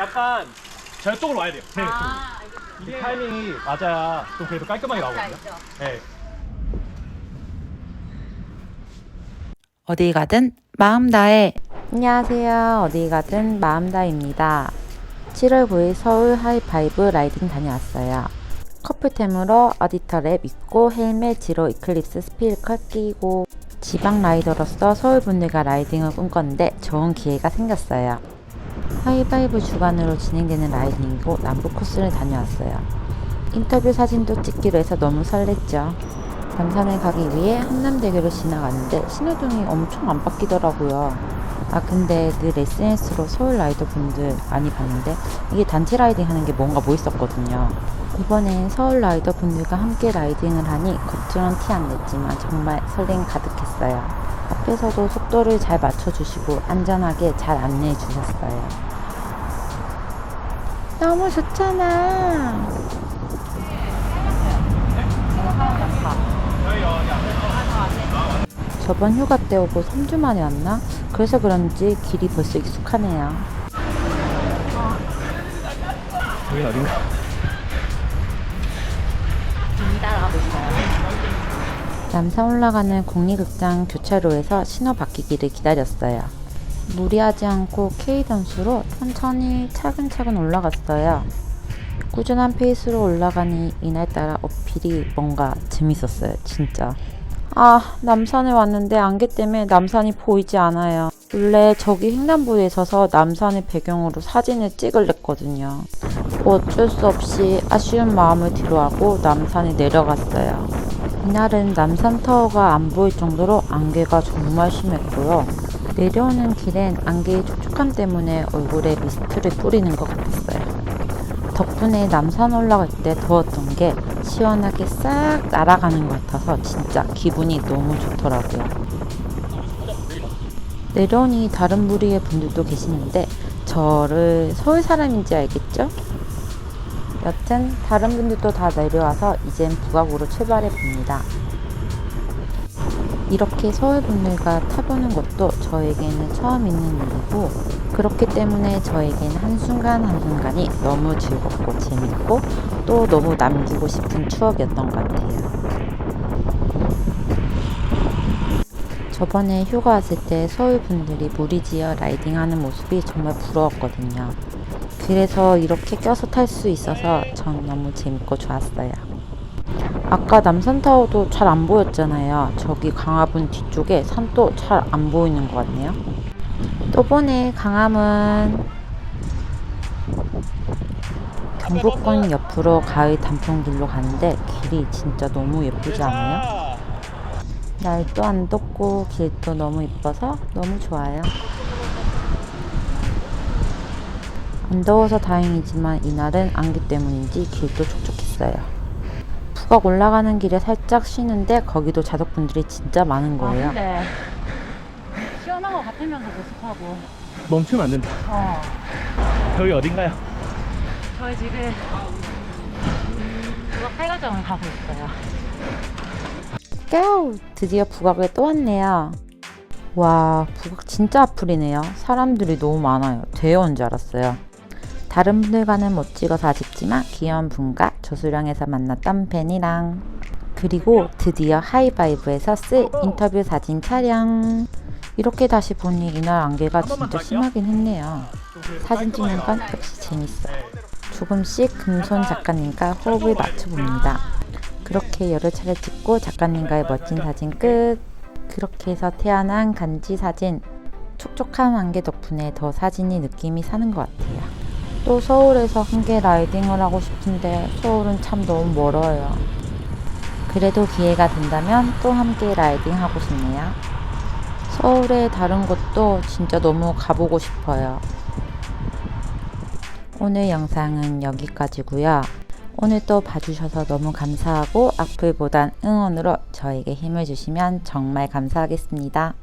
약간 저쪽으로 와야 돼요. 제 쪽으로. 아, 이 타이밍이 맞아야 좀 그래도 깔끔하게 나오거든요. 알죠. 네. 어디 가든 마음 다해. 안녕하세요. 어디 가든 마음 다입니다. 7월 9일 서울 하이파이브 라이딩 다녀왔어요. 커플템으로 어디터 랩 입고 헬멧 지로 이클립스 스피드컷 끼고 지방 라이더로서 서울 분들과 라이딩을 꿈꿨는데 좋은 기회가 생겼어요. 하이파이브 주관으로 진행되는 라이딩이고 남부 코스를 다녀왔어요. 인터뷰 사진도 찍기로 해서 너무 설렜죠. 남산에 가기 위해 한남대교를 지나가는데 신호등이 엄청 안 바뀌더라고요. 아 근데 늘 SNS로 서울 라이더 분들 많이 봤는데 이게 단체 라이딩 하는 게 뭔가 멋있었거든요. 이번엔 서울 라이더 분들과 함께 라이딩을 하니 겉으론 티 안 냈지만 정말 설렘 가득했어요. 앞에서도 속도를 잘 맞춰주시고 안전하게 잘 안내해 주셨어요. 너무 좋잖아. 저번 휴가 때 오고 3주 만에 왔나? 그래서 그런지 길이 벌써 익숙하네요. 여긴 어딘가? 남산 올라가는 국립극장 교차로에서 신호 바뀌기를 기다렸어요. 무리하지 않고 K 단수로 천천히 차근차근 올라갔어요. 꾸준한 페이스로 올라가니 이날따라 어필이 뭔가 재밌었어요, 진짜. 아, 남산에 왔는데 안개 때문에 남산이 보이지 않아요. 원래 저기 횡단보도에 서서 남산을 배경으로 사진을 찍을랬거든요. 어쩔 수 없이 아쉬운 마음을 뒤로하고 남산에 내려갔어요. 이날은 남산타워가 안 보일 정도로 안개가 정말 심했고요. 내려오는 길엔 안개의 촉촉함 때문에 얼굴에 미스트를 뿌리는 것 같았어요. 덕분에 남산 올라갈 때 더웠던 게 시원하게 싹 날아가는 것 같아서 진짜 기분이 너무 좋더라고요. 내려오니 다른 부류의 분들도 계시는데 저를 서울 사람인지 알겠죠? 여튼 다른 분들도 다 내려와서 이젠 북악으로 출발해 봅니다. 이렇게 서울 분들과 타보는 것도 저에게는 처음 있는 일이고 그렇기 때문에 저에겐 한순간 한순간이 너무 즐겁고 재밌고 또 너무 남기고 싶은 추억이었던 것 같아요. 저번에 휴가 왔을 때 서울 분들이 무리지어 라이딩하는 모습이 정말 부러웠거든요. 그래서 이렇게 껴서 탈 수 있어서 전 너무 재밌고 좋았어요. 아까 남산타워도 잘 안 보였잖아요. 저기 강화문 뒤쪽에 산도 잘 안 보이는 것 같네요. 또 보네, 강화문. 경복궁 옆으로 가을 단풍길로 가는데 길이 진짜 너무 예쁘지 않아요? 날도 안 덥고 길도 너무 이뻐서 너무 좋아요. 안 더워서 다행이지만 이날은 안개 때문인지 길도 촉촉했어요. 북악 올라가는 길에 살짝 쉬는데 거기도 자덕분들이 진짜 많은 거예요. 근데 시원한 거 같으면서 못하고. 멈추면 안 된다. 어. 여기 어딘가요? 저희 지금 누가 팔가정을 가고 있어요. 깨우! 드디어 북악에 또 왔네요. 와, 북악 진짜 앞풀이네요. 사람들이 너무 많아요. 대여온 줄 알았어요. 다른 분들과는 못 찍어서 아쉽지만 귀여운 분과 조수령에서 만났던 벤이랑 그리고 드디어 하이바이브에서 쓸 인터뷰 사진 촬영 이렇게 다시 보니 이날 안개가 진짜 심하긴 했네요. 사진 찍는 건 역시 재밌어. 조금씩 금손 작가님과 호흡을 맞춰봅니다. 그렇게 여러 차례 찍고 작가님과의 멋진 사진 끝. 그렇게 해서 태어난 간지 사진. 촉촉한 안개 덕분에 더 사진이 느낌이 사는 것 같아요. 또 서울에서 함께 라이딩을 하고 싶은데 서울은 참 너무 멀어요. 그래도 기회가 된다면 또 함께 라이딩 하고 싶네요. 서울의 다른 곳도 진짜 너무 가보고 싶어요. 오늘 영상은 여기까지고요. 오늘 또 봐주셔서 너무 감사하고 악플보단 응원으로 저에게 힘을 주시면 정말 감사하겠습니다.